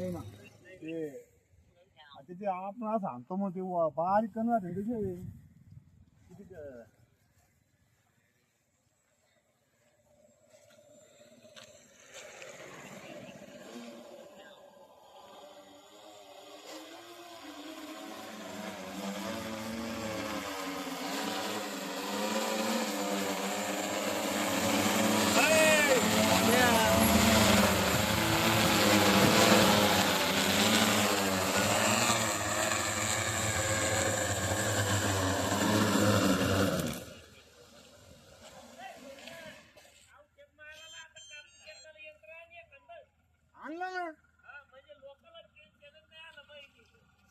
नाही ना. ते आता ते आपण सांगतो मग ते बारीक करणार आहे किती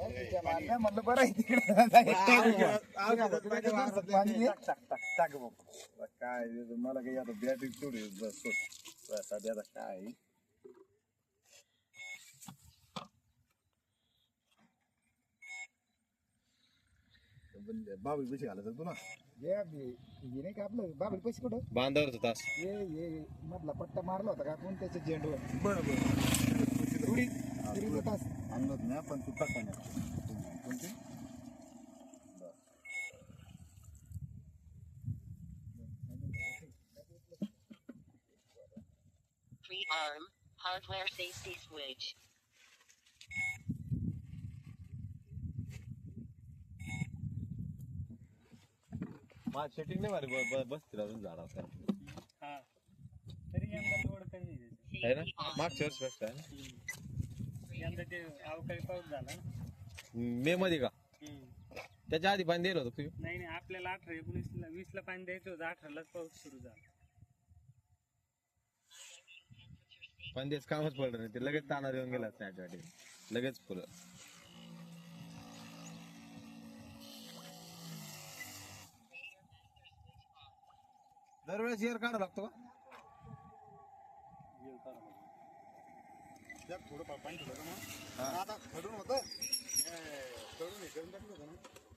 म्हणलं बरं काय? मला काही आता बॅटरी तेवढी सध्या आता काय बाबी पैसे घालायचं तू ना हे नाही का आपलं बाबी पैसे कुठं बांधावर तास ये ये मधला पट्टा मारला होता का कोण त्याच्या झेंडूवर बरं आणलोच ना पण तू टाकवणार कोणते? Rearm, hardware safety switch. माझ सेटिंग नाही मारे बस तिला अजून झाडा होता तरी यंदा लोड कमी मागच्या वर्षी आहे यंदा ते अवकाळी पाऊस झाला. ना मे मध्ये का? हम्म. त्याच्या आधी पाणी दिलं होतं तुम्ही नाही नाही आपल्याला अठरा एकोणीसला वीसला पाणी द्यायचं होतं अठरालाच पाऊस सुरू झाला. पाणी द्यायचं कामच पडलं नाही ते लगेच ताना येऊन गेला त्याच्या लगेच फुलं दरवेळेस एअर काढा लागतो का? त्यात थोडं पाणी ठेवलं ना आता खडून होतं. हे, खडून हे करून टाकलं होतं ना.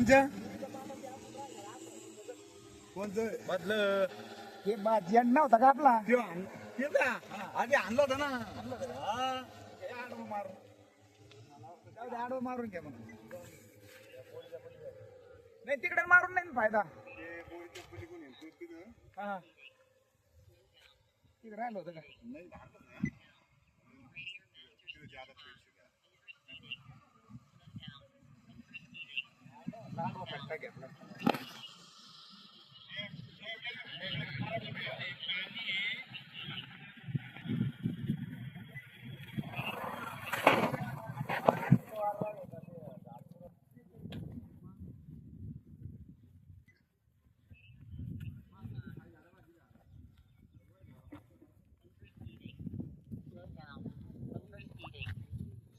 कोणचं कोणचं मधलं ते जेंड नव्हता का आपला? ते आण- ते का आधी आणलं होतं ना. होतं. हा. ते आडवं मारून. जाऊ दे, आडवं मारून घ्या मग. नाही तिकडे मारून नाही ना फायदा. हा. तिकडे राहिलं होतं का? लांब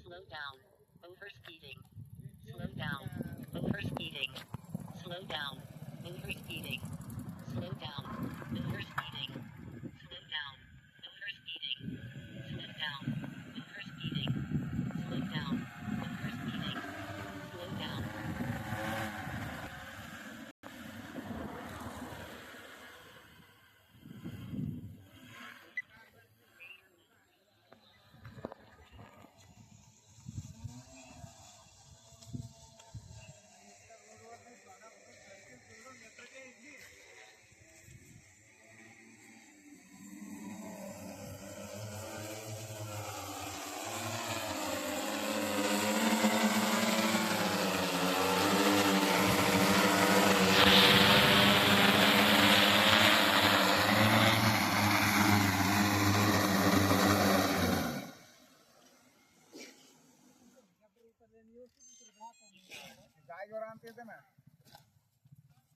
Slow down. Overspeeding. Slow down proceeding. Slow down. Move receiving. garanti edemez.